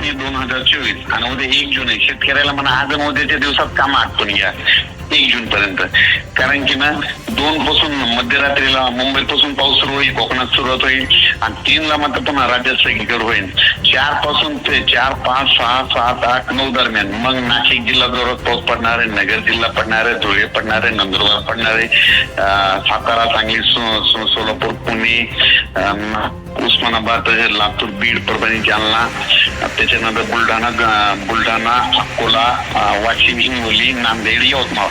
मे दोन हजार चोवीस. आणि उद्या एक जून आहे. शेतकऱ्याला म्हणा आज आणि उद्याच्या दिवसात काम आटपून घ्या. एक जून पर्यंत. कारण की ना दोन पासून मध्यरात्रीला मुंबई पासून पाऊस सुरू होईल कोकणात सुरुवात होईल आणि तीन ला मात्र पुन्हा राज्यात सगळीकडे होईल. चारपासून ते चार पाच सहा सात आठ नऊ दरम्यान. मग नाशिक जिल्हा जोरात पाऊस पडणार आहे नगर जिल्हा पडणार आहे धुळे पडणार आहे नंदुरबार पडणार आहे. अं, सातारा सांगली सोलापूर पुणे अं, उस्मानाबाद लातूर बीड परभणी जालना. त्याच्यानंतर बुलढाणा बुलढाणा अकोला वाशिम हिंगोली नांदेड यवतमाळ.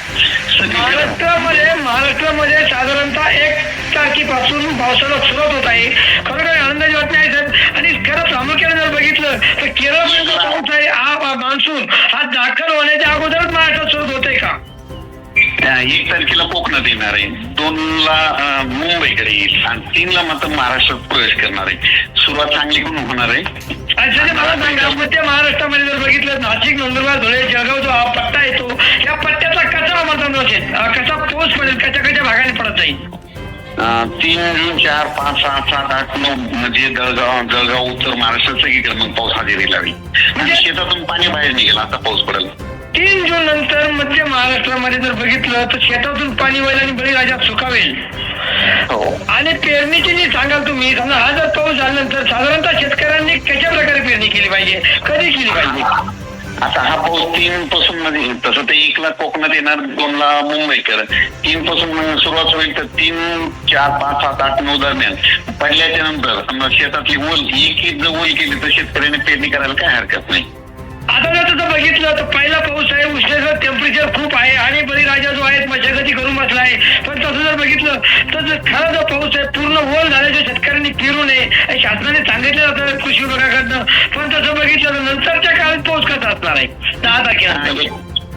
महाराष्ट्रामध्ये महाराष्ट्रामध्ये साधारणतः एक तारखेपासून पावसाला सुरुवात होत आहे. खरं काही आनंदाची बातमी आहे साहेब. आणि खरं प्रामुख्याने जर बघितलं तर केरळमध्ये जो पाऊस आहे. हा मान्सून हा दाखल होण्याच्या अगोदर एक तारखेला कोकणात येणार आहे. दोन ला अं, मुंबईकडे येईल. आणि तीन ला मात्र महाराष्ट्रात प्रवेश करणार आहे. सुरुवात चांगली पण होणार आहे. मला सांगा मध्य महाराष्ट्रामध्ये जर बघितलं नाशिक नंदुरबार धुळे जळगाव जो हा पट्टा येतो या पट्ट्याचा कसा मतदान असेल कसा पाऊस पडेल? कशा कशा भागाने पडत जाईल? तीन जून चार पाच सहा सात आठ नऊ म्हणजे जळगाव जळगाव उत्तर महाराष्ट्रात सगळीकडे मग पाऊस हजेरी लावी आणि शेतातून पाणी बाहेर निघेल. आता पाऊस पडेल. तीन जून नंतर मध्य महाराष्ट्रामध्ये जर बघितलं तर शेतातून पाणी होईल आणि बळीराजा सुकावेल. हो. आणि पेरणीची जी सांगाल तुम्ही समजा हा जर पाऊस झाल्यानंतर साधारणतः शेतकऱ्यांनी कशा प्रकारे पेरणी केली पाहिजे? कधी केली पाहिजे? आता हा पाऊस तीन पासून मध्ये तसं तर एक ला कोकणात येणार दोन ला मुंबईकर. तीन पासून सुरुवात होईल तर तीन चार पाच सात आठ नऊ दरम्यान. पडल्याच्या नंतर समजा शेतातली ओल एक एक जर ओल केली तर शेतकऱ्याने पेरणी करायला काय हरकत नाही. आता जर तसं बघितलं तर पहिला पाऊस आहे उष्णतेचं टेम्परेचर खूप आहे आणि बळीराजा जो आहे मशागती करून बसला आहे. पण तसं जर बघितलं तर खरा जो पाऊस आहे पूर्ण ओल झाल्याच्या शेतकऱ्यांनी फिरू नये. शासनाने सांगितलं जातं कृषी विभागाकडनं. पण तसं बघितलं तर नंतरच्या काळात पाऊस कसा असणार आहे? दहा तारखेनंतर आणि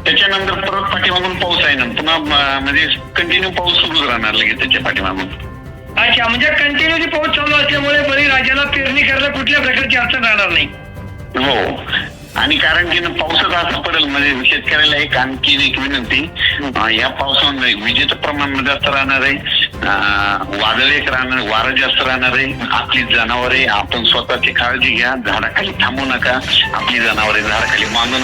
त्याच्यानंतर परत पाठीमागून पाऊस आहे ना. पुन्हा म्हणजे कंटिन्यू पाऊस सुरूच राहणार लगेच त्याच्या पाठीमागून. अच्छा म्हणजे कंटिन्युअली पाऊस चालू असल्यामुळे बळीराजाला पेरणी करायला कुठल्या प्रकारची अडचण राहणार नाही. हो. आणि कारण की ना पावसाचा असं पडेल म्हणजे शेतकऱ्याला एक आणखी एक विनंती. या पावसामध्ये विजेचं प्रमाण जास्त राहणार आहे. वादळ एक राहणार वारं जास्त राहणार आहे. आपली जनावरे आपण स्वतःची काळजी घ्या झाडाखाली थांबू नका. आपली जनावरे झाडाखाली बांधू नका.